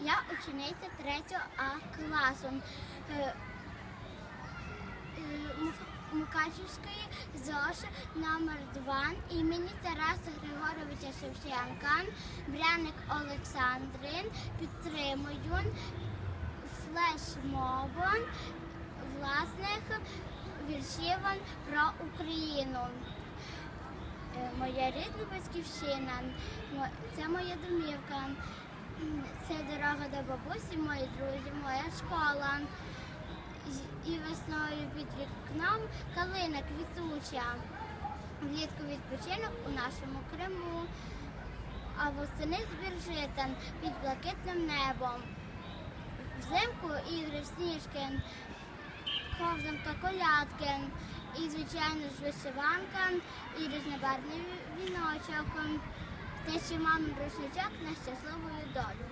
Я учениця 3 А класу. Е, е, Мукачівської ЗОШ номер 2 імені Тараса Григоровича Шевченка, Бряник Олександрин. Підтримують флешмобом. Власних віршів про Україну. Е, Моя рідна батьківщина, це моя домівка, до бабусі, мої друзі, моя школа. І- весною під вікном калина квітуча. Влітку відпочинок у нашому Криму, а восени збір житан під блакитним небом. Взимку ігри сніжки, ковзанка колядки і, звичайно ж, вишиванка і різнобарвний віночок. Те, що мами рушничок на щасливу долю.